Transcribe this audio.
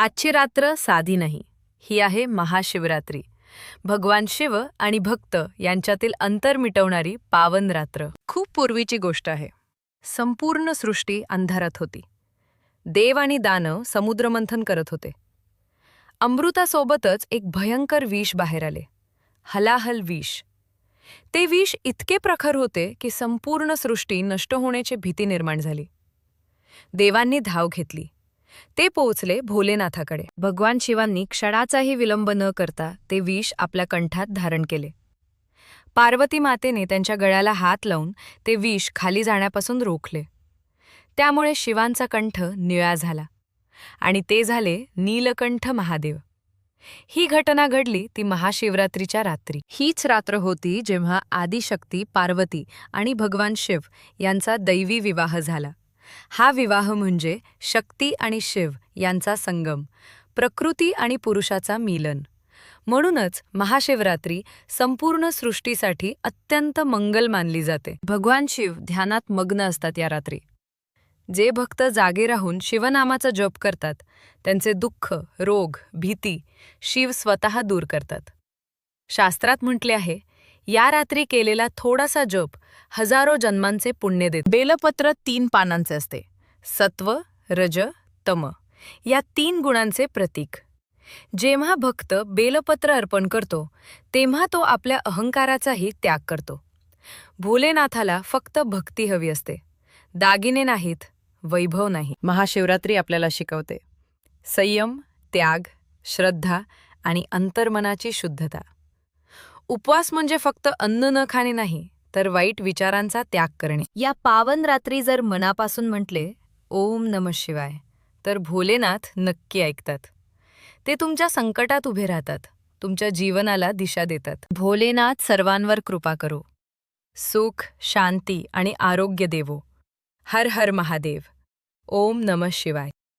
आजची रात्र साधी नाही. ही आहे महाशिवरात्री. भगवान शिव आणि भक्त यांच्यातील अंतर मिटवणारी पावन रात्र. खूप पूर्वीची गोष्ट आहे. संपूर्ण सृष्टी अंधारात होती. देव आणि दानव समुद्रमंथन करत होते. अमृतासोबतच एक भयंकर विष बाहेर आले. हलाहल विष. ते विष इतके प्रखर होते की संपूर्ण सृष्टी नष्ट होण्याची भीती निर्माण झाली. देवांनी धाव घेतली. ते पोहोचले भोलेनाथाकडे. भगवान शिवांनी क्षणाचाही विलंब न करता ते विष आपल्या कंठात धारण केले. पार्वती मातेने त्यांच्या गळ्याला हात लावून ते विष खाली जाण्यापासून रोखले. त्यामुळे शिवांचा कंठ निळा झाला आणि ते झाले नीलकंठ महादेव. ही घटना घडली ती महाशिवरात्रीच्या रात्री. हीच रात्र होती जेव्हा आदिशक्ती पार्वती आणि भगवान शिव यांचा दैवी विवाह झाला. हा विवाह म्हणजे शक्ती आणि शिव यांचा संगम प्रकृती आणि पुरुषाचा मिलन. म्हणूनच महाशिवरात्री संपूर्ण सृष्टीसाठी अत्यंत मंगल मानली जाते. भगवान शिव ध्यानात मग्न असतात या रात्री. जे भक्त जागे राहून शिवनामाचा जप करतात त्यांचे दुःख रोग भीती शिव स्वतः दूर करतात. शास्त्रात म्हटले आहे या रात्री केलेला थोडासा जप हजारो जन्मांचे पुण्य देत. बेलपत्र तीन पानांचे असते. सत्व रज तम. या तीन गुणांचे प्रतीक. जेव्हा भक्त बेलपत्र अर्पण करतो तेव्हा तो आपल्या अहंकाराचाही त्याग करतो. भोलेनाथाला फक्त भक्ती हवी असते. दागिने नाहीत वैभव नाही. महाशिवरात्री आपल्याला शिकवते. संयम त्याग श्रद्धा आणि अंतर्मनाची शुद्धता. उपवास म्हणजे फक्त अन्न न खाणे नाही तर वाईट विचारांचा त्याग करणे. या पावन रात्री जर मनापासून म्हटले ओम नम शिवाय तर भोलेनाथ नक्की ऐकतात. ते तुमच्या संकटात उभे राहतात तुमच्या जीवनाला दिशा देतात. भोलेनाथ सर्वांवर कृपा करो. सुख शांती आणि आरोग्य देवो. हर हर महादेव. ओम नम शिवाय.